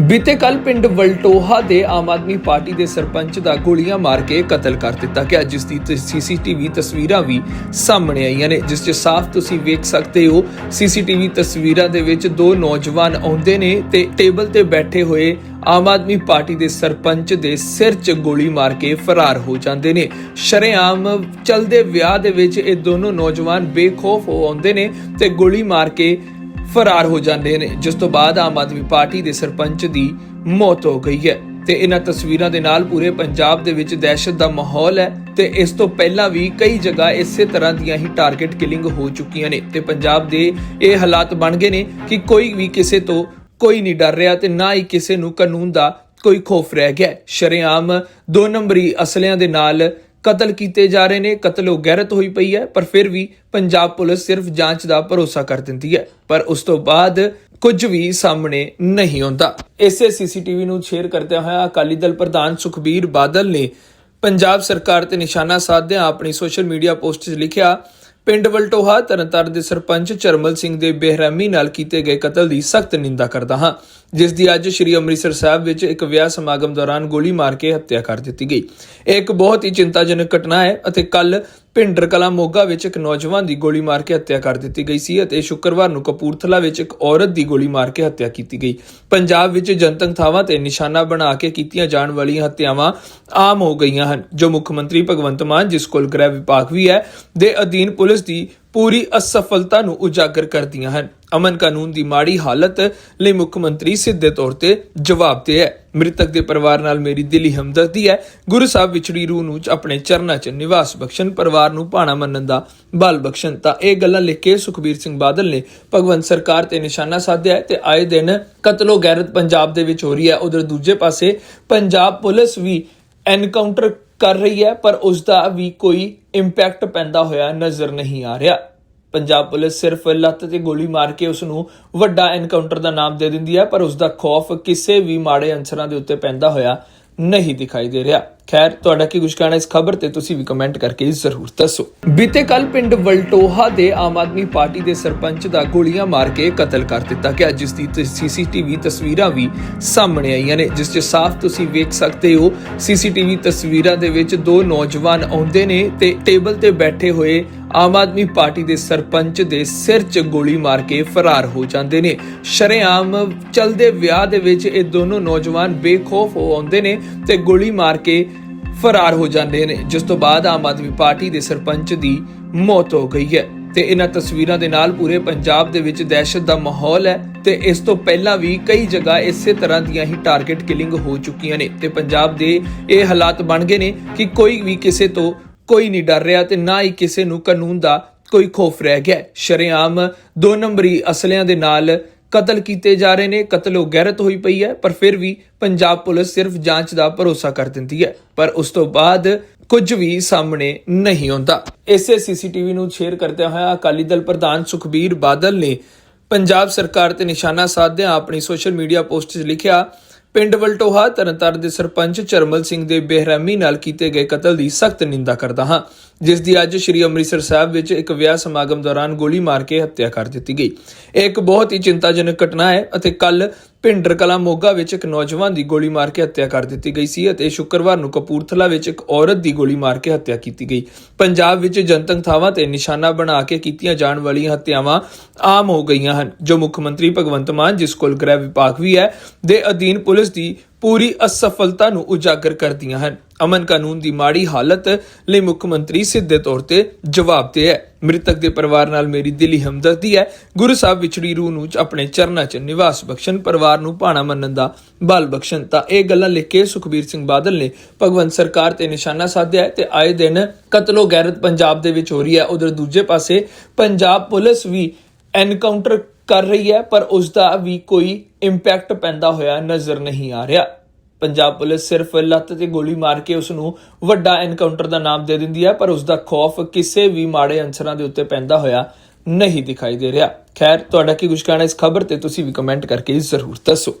ਬੀਤੇ ਕੱਲ ਪਿੰਡ ਵਲਟੋਹਾ ਦੇ ਆਮ ਆਦਮੀ ਪਾਰਟੀ ਦੇ ਸਰਪੰਚ ਦਾ ਗੋਲੀਆਂ ਮਾਰ ਕੇ ਕਤਲ ਕਰ ਦਿੱਤਾ ਗਿਆ, ਜਿਸ ਦੀ ਸੀਸੀਟੀਵੀ ਤਸਵੀਰਾਂ ਵੀ ਸਾਹਮਣੇ ਆਈਆਂ ਨੇ, ਜਿਸ 'ਚ ਸਾਫ਼ ਤੁਸੀਂ ਵੇਖ ਸਕਦੇ ਹੋ, ਸੀਸੀਟੀਵੀ ਤਸਵੀਰਾਂ ਦੇ ਵਿੱਚ ਦੋ ਨੌਜਵਾਨ ਆਉਂਦੇ ਨੇ ਤੇ ਟੇਬਲ ਤੇ ਬੈਠੇ ਹੋਏ ਆਮ ਆਦਮੀ ਪਾਰਟੀ ਦੇ ਸਰਪੰਚ ਦੇ ਸਿਰ 'ਚ ਗੋਲੀ ਮਾਰ ਕੇ ਫਰਾਰ ਹੋ ਜਾਂਦੇ ਨੇ। ਸ਼ਰੇਆਮ ਚਲਦੇ ਵਿਆਹ ਦੇ ਵਿੱਚ ਇਹ ਦੋਨੋਂ ਨੌਜਵਾਨ ਬੇਖੌਫ ਹੋ ਆਉਂਦੇ ਨੇ ਤੇ ਗੋਲੀ ਮਾਰ ਕੇ ਫਰਾਰ ਹੋ ਜਾਂਦੇ ਨੇ, ਜਿਸ ਤੋਂ ਬਾਅਦ ਆਮ ਆਦਮੀ ਪਾਰਟੀ ਦੇ ਸਰਪੰਚ ਦੀ ਮੌਤ ਹੋ ਗਈ ਹੈ ਤੇ ਇਹਨਾਂ ਤਸਵੀਰਾਂ ਦੇ ਨਾਲ ਪੂਰੇ ਪੰਜਾਬ ਦੇ ਵਿੱਚ ਦਹਿਸ਼ਤ ਦਾ ਮਾਹੌਲ ਹੈ ਤੇ ਇਸ ਤੋਂ ਪਹਿਲਾਂ ਵੀ ਕਈ ਜਗ੍ਹਾ ਇਸੇ ਤਰ੍ਹਾਂ ਦੀਆਂ ਹੀ ਟਾਰਗੇਟ ਕਿਲਿੰਗ ਹੋ ਚੁੱਕੀਆਂ ਨੇ ਤੇ ਪੰਜਾਬ ਦੇ ਇਹ ਹਾਲਾਤ ਬਣ ਗਏ ਨੇ ਕਿ ਕੋਈ ਵੀ ਕਿਸੇ ਤੋਂ ਕੋਈ ਨਹੀਂ ਡਰ ਰਿਹਾ ਤੇ ਨਾ ਹੀ ਕਿਸੇ ਨੂੰ ਕਾਨੂੰਨ ਦਾ ਕੋਈ ਖੋਫ ਰਹਿ ਗਿਆ ਹੈ। ਸ਼ਰੇਆਮ ਦੋ ਨੰਬਰੀ ਅਸਲਿਆਂ ਦੇ ਨਾਲ ਕਤਲ ਕੀਤੇ ਜਾ ਰਹੇ ਨੇ, ਕਤਲੋ ਗੈਰਤ ਹੋਈ ਪਈ ਹੈ, ਪਰ ਫਿਰ ਵੀ ਪੰਜਾਬ ਪੁਲਿਸ ਸਿਰਫ ਜਾਂਚ ਦਾ ਭਰੋਸਾ ਕਰ ਦਿੰਦੀ ਹੈ, ਪਰ ਉਸ ਤੋਂ ਬਾਅਦ ਕੁਝ ਵੀ ਸਾਹਮਣੇ ਨਹੀਂ ਆਉਂਦਾ। ਇਸੇ ਸੀਸੀਟੀਵੀ ਨੂੰ ਸ਼ੇਅਰ ਕਰਦਿਆਂ ਹੋਇਆ ਅਕਾਲੀ ਦਲ ਪ੍ਰਧਾਨ ਸੁਖਬੀਰ ਬਾਦਲ ਨੇ ਪੰਜਾਬ ਸਰਕਾਰ ਤੇ ਨਿਸ਼ਾਨਾ ਸਾਧਦਿਆਂ ਆਪਣੀ ਸੋਸ਼ਲ ਮੀਡੀਆ ਪੋਸਟ 'ਚ ਲਿਖਿਆ ਪਿੰਡ ਵਲਟੋਹਾ ਤਰਨਤਾਰਨ ਦੇ ਸਰਪੰਚ ਚਰਮਲ ਸਿੰਘ ਦੇ ਬੇਰਹਿਮੀ ਨਾਲ ਕੀਤੇ ਗਏ ਕਤਲ ਦੀ ਸਖਤ ਨਿੰਦਾ ਕਰਦਾ ਹਾਂ, ਜਿਸ ਦੀ ਅੱਜ ਸ੍ਰੀ ਅੰਮ੍ਰਿਤਸਰ ਸਾਹਿਬ ਵਿੱਚ ਇੱਕ ਵਿਆਹ ਸਮਾਗਮ ਦੌਰਾਨ ਗੋਲੀ ਮਾਰ ਕੇ ਹੱਤਿਆ ਕਰ ਦਿੱਤੀ ਗਈ। ਇਹ ਇੱਕ ਬਹੁਤ ਹੀ ਚਿੰਤਾਜਨਕ ਘਟਨਾ ਹੈ ਅਤੇ ਕੱਲ ਭਿੰਡਰ ਕਲਾ ਮੋਗਾ ਵਿੱਚ ਇੱਕ ਨੌਜਵਾਨ ਦੀ ਗੋਲੀ ਮਾਰ ਕੇ ਹੱਤਿਆ ਕਰ ਦਿੱਤੀ ਗਈ ਸੀ ਅਤੇ ਸ਼ੁੱਕਰਵਾਰ ਨੂੰ ਕਪੂਰਥਲਾ ਵਿੱਚ ਇੱਕ ਔਰਤ ਦੀ ਗੋਲੀ ਮਾਰ ਕੇ ਹੱਤਿਆ ਕੀਤੀ ਗਈ। ਪੰਜਾਬ ਵਿੱਚ ਜਨਤਕ ਥਾਵਾਂ ਤੇ ਨਿਸ਼ਾਨਾ ਬਣਾ ਕੇ ਕੀਤੀਆਂ ਜਾਣ ਵਾਲੀਆਂ ਹੱਤਿਆਵਾਂ ਆਮ ਹੋ ਗਈਆਂ ਹਨ, ਜੋ ਮੁੱਖ ਮੰਤਰੀ ਭਗਵੰਤ ਮਾਨ, ਜਿਸ ਕੋਲ ਗ੍ਰਹਿ ਵਿਭਾਗ ਵੀ ਹੈ, ਦੇ ਅਧੀਨ ਪੁਲਿਸ ਦੀ ਪੂਰੀ ਅਸਫਲਤਾ ਨੂੰ ਉਜਾਗਰ ਕਰਦੀਆਂ ਹਨ। ਅਮਨ ਕਾਨੂੰਨ ਦੀ ਮਾੜੀ ਹਾਲਤ ਲਈ ਮੁੱਖ ਮੰਤਰੀ ਸਿੱਧੇ ਤੌਰ ਤੇ ਜਵਾਬਦੇਹ ਹੈ। ਮ੍ਰਿਤਕ ਦੇ ਪਰਿਵਾਰ ਨਾਲ ਮੇਰੀ ਦਿਲੀ ਹਮਦਰਦੀ ਹੈ। ਗੁਰੂ ਸਾਹਿਬ ਵਿਛੜੀ ਰੂਹ ਨੂੰ ਆਪਣੇ ਚਰਨਾਂ 'ਚ ਨਿਵਾਸ ਬਖਸ਼ਣ, ਪਰਿਵਾਰ ਨੂੰ ਭਾਣਾ ਮੰਨਣ ਦਾ ਬਲ ਬਖਸ਼ਣ। ਤਾਂ ਇਹ ਗੱਲਾਂ ਲਿਖ ਕੇ ਸੁਖਬੀਰ ਸਿੰਘ ਬਾਦਲ ਨੇ ਭਗਵੰਤ ਸਰਕਾਰ ਤੇ ਨਿਸ਼ਾਨਾ ਸਾਧਿਆ ਤੇ ਆਏ ਦਿਨ ਕਤਲੋ ਗੈਰਤ ਪੰਜਾਬ ਦੇ ਵਿੱਚ ਹੋ ਰਹੀ ਹੈ। ਉਧਰ ਦੂਜੇ ਪਾਸੇ ਪੰਜਾਬ ਪੁਲਿਸ ਵੀ ਐਨਕਾਊਂਟਰ ਕਰ ਰਹੀ ਹੈ, ਪਰ ਉਸ ਦਾ ਵੀ ਕੋਈ ਇੰਪੈਕਟ ਪੈਂਦਾ ਹੋਇਆ ਨਜ਼ਰ ਨਹੀਂ ਆ ਰਿਹਾ। ਪੰਜਾਬ ਪੁਲਿਸ ਸਿਰਫ ਲੱਤ ਤੇ ਗੋਲੀ ਮਾਰ ਕੇ ਉਸ ਨੂੰ ਵੱਡਾ ਐਨਕਾਊਂਟਰ ਦਾ ਨਾਮ ਦੇ ਦਿੰਦੀ ਹੈ, ਪਰ ਉਸ ਦਾ ਖੌਫ ਕਿਸੇ ਵੀ ਮਾੜੇ ਅਨਸਰਾਂ ਦੇ ਉੱਤੇ ਪੈਂਦਾ ਹੋਇਆ ਨਹੀਂ ਦਿਖਾਈ ਦੇ ਰਿਹਾ। ਖੈਰ, ਤੁਹਾਡਾ ਕੀ ਕੁਝ ਕਹਿਣਾ ਇਸ ਖਬਰ ਤੇ ਤੁਸੀਂ ਵੀ ਕਮੈਂਟ ਕਰਕੇ ਜ਼ਰੂਰ ਦੱਸੋ। ਬੀਤੇ ਕੱਲ ਪਿੰਡ ਵਲਟੋਹਾ ਦੇ ਆਮ ਆਦਮੀ ਪਾਰਟੀ ਦੇ ਸਰਪੰਚ ਦਾ ਗੋਲੀਆਂ ਮਾਰ ਕੇ ਕਤਲ ਕਰ ਦਿੱਤਾ ਗਿਆ, ਜਿਸ ਦੀ ਸੀਸੀਟੀਵੀ ਤਸਵੀਰਾਂ ਵੀ ਸਾਹਮਣੇ ਆਈਆਂ ਨੇ, ਜਿਸ 'ਚ ਸਾਫ਼ ਤੁਸੀਂ ਵੇਖ ਸਕਦੇ ਹੋ, ਸੀਸੀਟੀਵੀ ਤਸਵੀਰਾਂ ਦੇ ਵਿੱਚ ਦੋ ਨੌਜਵਾਨ ਆਉਂਦੇ ਨੇ ਤੇ ਟੇਬਲ ਤੇ ਬੈਠੇ ਹੋਏ ਆਮ ਆਦਮੀ ਪਾਰਟੀ ਦੇ ਸਰਪੰਚ ਦੇ ਸਿਰ 'ਚ ਗੋਲੀ ਮਾਰ ਕੇ ਫਰਾਰ ਹੋ ਜਾਂਦੇ ਨੇ। ਸ਼ਰੇਆਮ ਚਲਦੇ ਵਿਆਹ ਦੇ ਵਿੱਚ ਇਹ ਦੋਨੋਂ ਨੌਜਵਾਨ ਬੇਖੌਫ ਹੋ ਆਉਂਦੇ ਨੇ ਤੇ ਗੋਲੀ ਮਾਰ ਕੇ ਫਰਾਰ ਹੋ ਜਾਂਦੇ ਨੇ, ਜਿਸ ਤੋਂ ਬਾਅਦ ਆਮ ਆਦਮੀ ਪਾਰਟੀ ਦੇ ਸਰਪੰਚ ਦੀ ਮੌਤ ਹੋ ਗਈ ਹੈ। ਤੇ ਇਹਨਾਂ ਤਸਵੀਰਾਂ ਦੇ ਨਾਲ ਪੂਰੇ ਪੰਜਾਬ ਦੇ ਵਿੱਚ ਦਹਿਸ਼ਤ ਦਾ ਮਾਹੌਲ ਹੈ ਤੇ ਇਸ ਤੋਂ ਪਹਿਲਾਂ ਵੀ ਕਈ ਜਗ੍ਹਾ ਇਸੇ ਤਰ੍ਹਾਂ ਦੀਆਂ ਹੀ ਟਾਰਗੇਟ ਕਿਲਿੰਗ ਹੋ ਚੁੱਕੀਆਂ ਨੇ। ਤੇ ਪੰਜਾਬ ਦੇ ਇਹ ਹਾਲਾਤ ਬਣ ਗਏ ਨੇ ਕਿ ਕੋਈ ਵੀ ਕਿਸੇ ਤੋਂ ਕੋਈ ਨਹੀਂ ਡਰ ਰਿਹਾ ਤੇ ਨਾ ਹੀ ਕਿਸੇ ਨੂੰ ਕਾਨੂੰਨ ਦਾ ਕੋਈ ਖੋਫ ਰਹਿ ਗਿਆ ਸ਼ਰੇਆਮ ਦੋ ਨੰਬਰੀ ਅਸਲਿਆਂ ਦੇ ਨਾਲ ਕਤਲ ਕੀਤੇ ਜਾ ਰਹੇ ਨੇ, ਕਤਲੋ ਗੈਰਤ ਹੋਈ ਪਈ ਹੈ, ਪਰ ਫਿਰ ਵੀ ਪੰਜਾਬ ਪੁਲਿਸ ਸਿਰਫ ਜਾਂਚ ਦਾ ਭਰੋਸਾ ਕਰ ਦਿੰਦੀ ਹੈ, ਪਰ ਉਸ ਤੋਂ ਬਾਅਦ ਕੁਝ ਵੀ ਸਾਹਮਣੇ ਨਹੀਂ ਆਉਂਦਾ। ਇਸੇ ਸੀਸੀਟੀਵੀ ਨੂੰ ਸ਼ੇਅਰ ਕਰਦਿਆਂ ਹੋਇਆ ਅਕਾਲੀ ਦਲ ਪ੍ਰਧਾਨ ਸੁਖਬੀਰ ਬਾਦਲ ਨੇ ਪੰਜਾਬ ਸਰਕਾਰ ਤੇ ਨਿਸ਼ਾਨਾ ਸਾਧਦਿਆਂ ਆਪਣੀ ਸੋਸ਼ਲ ਮੀਡੀਆ ਪੋਸਟ 'ਚ ਲਿਖਿਆ ਪਿੰਡ ਵਲਟੋਹਾ ਤਰਨਤਾਰਨ ਦੇ ਸਰਪੰਚ ਚਰਮਲ ਸਿੰਘ ਦੇ ਬੇਰਹਿਮੀ ਨਾਲ ਕੀਤੇ ਗਏ ਕਤਲ ਦੀ ਸਖਤ ਨਿੰਦਾ ਕਰਦਾ ਹਾਂ, ਜਿਸ ਦੀ ਅੱਜ ਸ੍ਰੀ ਅੰਮ੍ਰਿਤਸਰ ਸਾਹਿਬ ਵਿੱਚ ਇੱਕ ਵਿਆਹ ਸਮਾਗਮ ਦੌਰਾਨ ਗੋਲੀ ਮਾਰ ਕੇ ਹੱਤਿਆ ਕਰ ਦਿੱਤੀ ਗਈ। ਇਹ ਇੱਕ ਬਹੁਤ ਹੀ ਚਿੰਤਾਜਨਕ ਘਟਨਾ ਹੈ ਅਤੇ ਕੱਲ ਭਿੰਡਰ ਕਲਾ ਮੋਗਾ ਵਿੱਚ ਇੱਕ ਨੌਜਵਾਨ ਦੀ ਗੋਲੀ ਮਾਰ ਕੇ ਹੱਤਿਆ ਕਰ ਦਿੱਤੀ ਗਈ ਸੀ ਅਤੇ ਸ਼ੁੱਕਰਵਾਰ ਨੂੰ ਕਪੂਰਥਲਾ ਵਿੱਚ ਇੱਕ ਔਰਤ ਦੀ ਗੋਲੀ ਮਾਰ ਕੇ ਹੱਤਿਆ ਕੀਤੀ ਗਈ। ਪੰਜਾਬ ਵਿੱਚ ਜਨਤਕ ਥਾਵਾਂ ਤੇ ਨਿਸ਼ਾਨਾ ਬਣਾ ਕੇ ਕੀਤੀਆਂ ਜਾਣ ਵਾਲੀਆਂ ਹੱਤਿਆਵਾਂ ਆਮ ਹੋ ਗਈਆਂ ਹਨ। ਜੋ ਮੁੱਖ ਮੰਤਰੀ ਭਗਵੰਤ ਮਾਨ, ਜਿਸ ਕੋਲ ਗ੍ਰਹਿ ਵਿਭਾਗ ਵੀ ਹੈ, ਦੇ ਅਧੀਨ ਪੁਲਿਸ ਦੀ ਪੂਰੀ ਅਸਫਲਤਾ ਨੂੰ ਉਜਾਗਰ ਕਰਦੀਆਂ ਹਨ। ਅਮਨ ਕਾਨੂੰਨ ਦੀ ਮਾੜੀ ਹਾਲਤ ਲਈ ਮੁੱਖ ਮੰਤਰੀ ਸਿੱਧੇ ਤੌਰ ਤੇ ਜਵਾਬਦੇਹ ਹੈ। ਮ੍ਰਿਤਕ ਦੇ ਪਰਿਵਾਰ ਨਾਲ ਮੇਰੀ ਦਿਲੀ ਹਮਦਰਦੀ ਹੈ। ਗੁਰੂ ਸਾਹਿਬ ਵਿਛੜੀ ਰੂਹ ਨੂੰ ਆਪਣੇ ਚਰਨਾਂ 'ਚ ਨਿਵਾਸ ਬਖਸ਼ਣ, ਪਰਿਵਾਰ ਨੂੰ ਭਾਣਾ ਮੰਨਣ ਦਾ ਬਲ ਬਖਸ਼ਣ। ਤਾਂ ਇਹ ਗੱਲਾਂ ਲਿਖ ਕੇ ਸੁਖਬੀਰ ਸਿੰਘ ਬਾਦਲ ਨੇ ਭਗਵੰਤ ਸਰਕਾਰ ਤੇ ਨਿਸ਼ਾਨਾ ਸਾਧਿਆ ਤੇ ਆਏ ਦਿਨ ਕਤਲੋ ਗੈਰਤ ਪੰਜਾਬ ਦੇ ਵਿੱਚ ਹੋ ਰਹੀ ਹੈ। ਉਧਰ ਦੂਜੇ ਪਾਸੇ ਪੰਜਾਬ ਪੁਲਿਸ ਵੀ ਐਨਕਾਊਂਟਰ ਕਰ ਰਹੀ ਹੈ, ਪਰ ਉਸ ਦਾ ਵੀ ਕੋਈ ਇੰਪੈਕਟ ਪੈਂਦਾ ਹੋਇਆ ਨਜ਼ਰ ਨਹੀਂ ਆ ਰਿਹਾ। ਪੰਜਾਬ ਪੁਲਿਸ ਸਿਰਫ ਲੱਤ ਤੇ ਗੋਲੀ ਮਾਰ ਕੇ ਉਸ ਨੂੰ ਵੱਡਾ ਐਨਕਾਊਂਟਰ ਦਾ ਨਾਮ ਦੇ ਦਿੰਦੀ ਹੈ, ਪਰ ਉਸ ਦਾ ਖੌਫ ਕਿਸੇ ਵੀ ਮਾੜੇ ਅਨਸਰਾਂ ਦੇ ਉੱਤੇ ਪੈਂਦਾ ਹੋਇਆ ਨਹੀਂ ਦਿਖਾਈ ਦੇ ਰਿਹਾ। ਖੈਰ, ਤੁਹਾਡਾ ਕੀ ਕੁਝ ਕਹਿਣਾ ਇਸ ਖਬਰ ਤੇ ਤੁਸੀਂ ਵੀ ਕਮੈਂਟ ਕਰਕੇ ਜ਼ਰੂਰ ਦੱਸੋ।